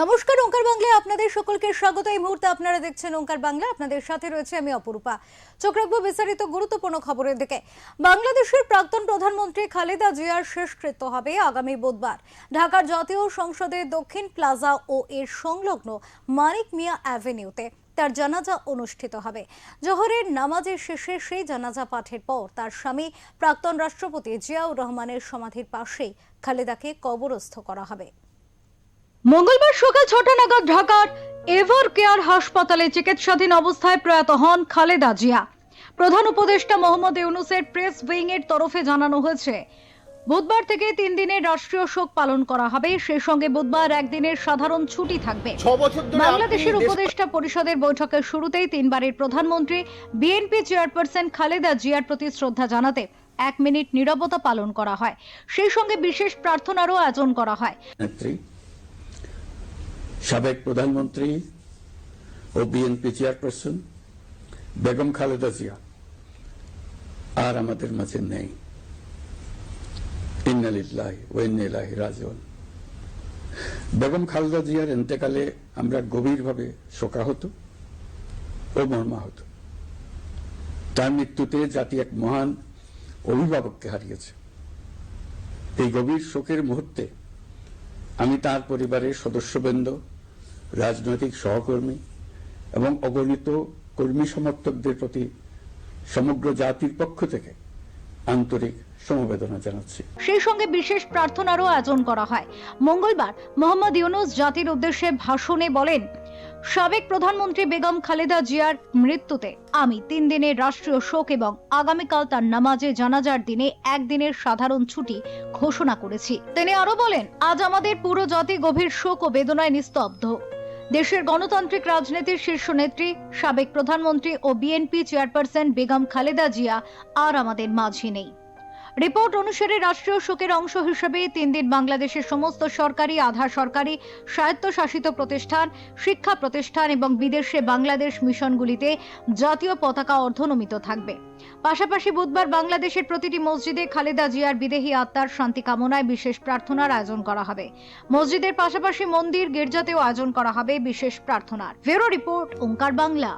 নমস্কার, ওঙ্কার বাংলায় আপনাদের সকলকে স্বাগত। এই মুহূর্তে আপনারা দেখছেন ওঙ্কার বাংলা। আপনাদের সাথে রয়েছে আমি অপরূপা। চোখ রাখব বিস্তারিত গুরুত্বপূর্ণ খবরের দিকে। বাংলাদেশের প্রাক্তন প্রধানমন্ত্রী খালেদা জিয়ার শেষকৃত্য হবে আগামী বুধবার। ঢাকার জাতীয় সংসদের দক্ষিণ প্লাজা ও এর সংলগ্ন মানিক মিয়া অ্যাভিনিউতে তার জানাজা অনুষ্ঠিত হবে। জোহরের নামাজের শেষে সেই জানাজা পাঠের পর তার স্বামী, প্রাক্তন রাষ্ট্রপতি জিয়াউর রহমানের সমাধির পাশেই খালেদাকে কবরস্থ করা হবে। মঙ্গলবার সকাল ছটা নাগাদ ঢাকার এভার কেয়ার হাসপাতালে চিকিৎসাধীন অবস্থায় প্রয়াত হন খালেদা জিয়া। প্রধান উপদেষ্টা মোহাম্মদ ইউনুসের প্রেস উইং এর তরফে জানানো হয়েছে বুধবার থেকে তিন দিনের রাষ্ট্রীয় শোক পালন করা হবে। সেই সঙ্গে বুধবার একদিনের সাধারণ ছুটি থাকবে। ছ বছর ধরে বাংলাদেশের উপদেষ্টা পরিষদের বৈঠকের শুরুতেই তিনবারের প্রধানমন্ত্রী বিএনপি চেয়ারপারসন খালেদা জিয়ার প্রতি শ্রদ্ধা জানাতে এক মিনিট নিরবতা পালন করা হয়। সেই সঙ্গে বিশেষ প্রার্থনারও আয়োজন করা হয়। সাবেক প্রধানমন্ত্রী ও বিএনপি চেয়ারপারসন বেগম খালেদা জিয়া আর আমাদের মাঝে নেই। বেগম খালেদা জিয়ার ইন্তেকালে আমরা গভীরভাবে শোকাহত ও মর্মাহত। তার মৃত্যুতে জাতি এক মহান অভিভাবককে হারিয়েছে। এই গভীর শোকের মুহূর্তে আমি তার পরিবারের সদস্যবৃন্দ রাজনৈতিক সহকর্মী এবং অগণিত কর্মী সমর্থকদের প্রতি সমগ্র জাতির পক্ষ থেকে আন্তরিক সমবেদনা জানাচ্ছি। সেই সঙ্গে বিশেষ প্রার্থনারও আয়োজন করা হয়। মঙ্গলবার মোহাম্মদ ইউনুস জাতির উদ্দেশ্যে ভাষণে বলেন, সাবেক প্রধানমন্ত্রী বেগম খালেদা জিয়ার মৃত্যুতে আমি তিন দিনের রাষ্ট্রীয় শোক এবং আগামীকাল তার নামাজে জানাজার দিনে একদিনের সাধারণ ছুটি ঘোষণা করেছি। তিনি আরও বলেন, আজ আমাদের পুরো জাতি গভীর শোক ও বেদনায় নিস্তব্ধ। দেশের গণতান্ত্রিক রাজনীতির শীর্ষ নেত্রী, সাবেক প্রধানমন্ত্রী ও বিএনপি চেয়ারপারসন বেগম খালেদা জিয়া আর আমাদের মাঝে নেই। রিপোর্ট অনুসারে রাষ্ট্রীয় শোকের অংশ হিসেবে তিন দিন বাংলাদেশের সমস্ত সরকারি, আধা সরকারি, স্বায়ত্তশাসিত প্রতিষ্ঠান, শিক্ষা প্রতিষ্ঠান এবং বিদেশে বাংলাদেশ মিশনগুলিতে জাতীয় পতাকা অর্ধনমিত থাকবে। পাশাপাশি বুধবার বাংলাদেশের প্রতিটি মসজিদে খালেদা জিয়ার বিদেহী আত্মার শান্তি কামনায় বিশেষ প্রার্থনার আয়োজন করা হবে। মসজিদের পাশাপাশি মন্দির, গির্জাতেও আয়োজন করা হবে বিশেষ প্রার্থনার। Bureau report, Omkar Bangla.